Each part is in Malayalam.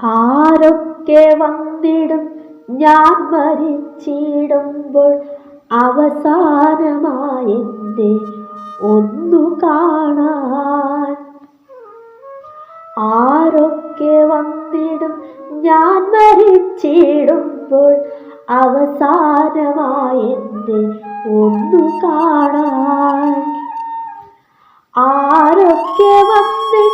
ആരൊക്കെ വന്നിടും ഞാൻ മരിച്ചിടുമ്പോൾ അവസാനമായെന്നെ ഒന്നു കാണാൻ. ആരൊക്കെ വന്നിടും ഞാൻ മരിച്ചിടുമ്പോൾ അവസാനമായെന്നെ ഒന്നു കാണാൻ. ആരൊക്കെ വന്നിന്റെ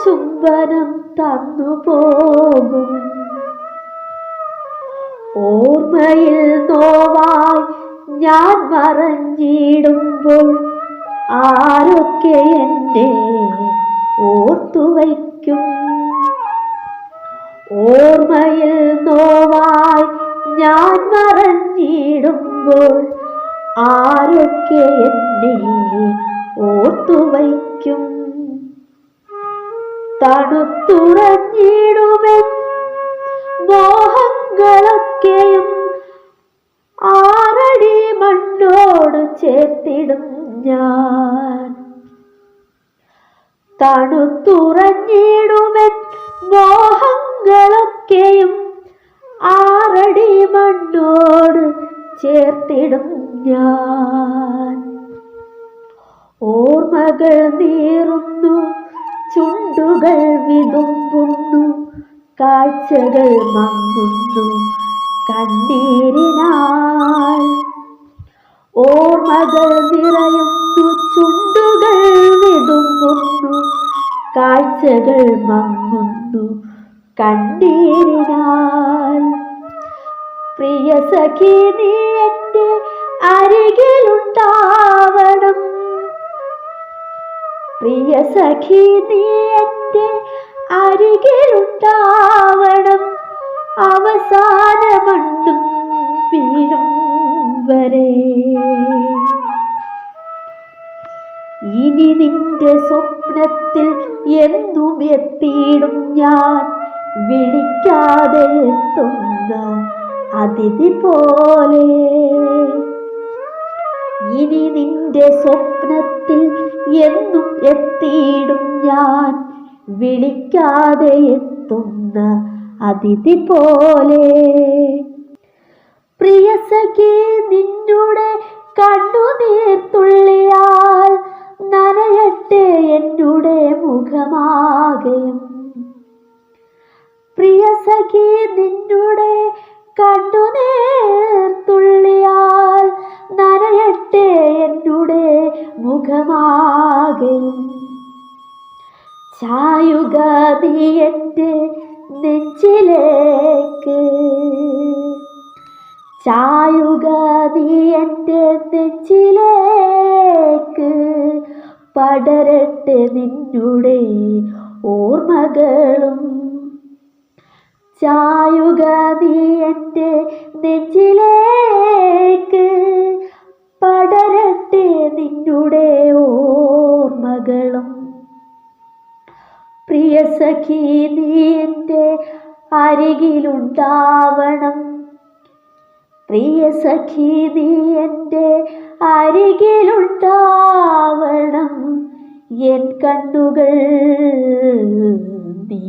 ചുംബനം തന്നു പോകും ഓർമ്മയിൽ നോവായി ഞാൻ മറഞ്ഞിടുമ്പോൾ ആരൊക്കെ എന്നെ ഓർത്തുവയ്ക്കും ഓർമ്മയിൽ നോവായി ഞാൻ മറഞ്ഞിടുമ്പോൾ ആരൊക്കെ എന്നെ ഓർത്തു തണുത്തുറഞ്ഞിടുമെൻ മോഹങ്ങളൊക്കെയും ആറടി മണ്ണോട് ചേർത്തിടും ഞാൻ. തണുത്തുറഞ്ഞിടുമെൻ മോഹങ്ങളൊക്കെയും ആറടി മണ്ണോട് ചേർത്തിടും ഞാൻ. ഓർമ്മകൾ നീറുന്നു ചുണ്ടുകൾ വിതുമ്പുന്നു കാഴ്ചകൾ മങ്ങുന്നു കണ്ണീരിനാൽ. ഓർമ്മകൾ നിറയുന്നു ചുണ്ടുകൾ വിതുമ്പുന്നു കാഴ്ചകൾ മങ്ങുന്നു കണ്ണീരിനാൽ. പ്രിയ സഖി നീ പ്രിയ സഖി നീ എന്റെ അരികിലുണ്ടാവണം. അവസാനമണ്ടും വീഴും വരെ. ഇനി നിന്റെ സ്വപ്നത്തിൽ എന്തും എത്തിയിടും ഞാൻ. വിളിക്കാതെ എത്തുന്ന അതിഥി പോലെ. ഇനി നിന്റെ സ്വപ്നത്തിൽ എന്നും എത്തിയിടും ഞാൻ. വിളിക്കാതെ എത്തുന്ന അതിഥി പോലെ. പ്രിയ സഖി നിന്നുടെ കണ്ണുനീർത്തുള്ളിയാൽ നനയട്ടെ എന്നുടെ മുഖമാകയും. പ്രിയ സഖി നിന്നുടെ കണ്ണുനീർത്തുള്ളിയാൽ മുഖമാകയും ചായുക നീ എന്റെ നെഞ്ചിലേക്ക്. ചായുക നീ നെഞ്ചിലേക്ക്. പടരട്ടെ നിന്നുടെ ഓർമ്മകളും. ചായുക നീ നെഞ്ചിലേക്ക്. നിന്നുടെ ഓർമ്മകളും. പ്രിയ സഖി നീന്റെ അരികിലുണ്ടാവണം. പ്രിയ സഖി നീ എന്റെ അരികിലുണ്ടാവണം. എൻ കണ്ണുകൾ നീ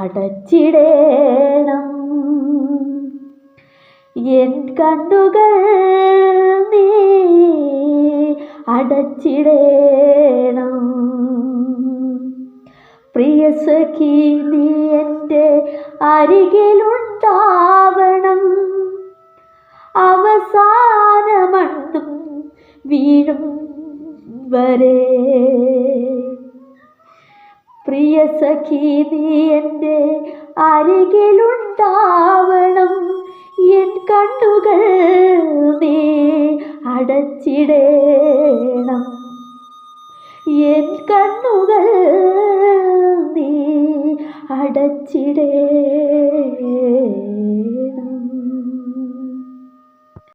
അടച്ചിടേണം. എൻ കണ്ണുകൾ നീ അടച്ചിടേണം. പ്രിയ സഖി നീ എന്റെ അരികിലുണ്ടാവണം. അവസാനമണ്ണും വീഴും വരെ. പ്രിയ സഖി നീ എന്റെ അരികിലുണ്ടാവണം. എൻ കണ്ണുകൾ നീ അടച്ചിടേണം എൻ കണ്ണുകൾ നീ അടച്ചിടേ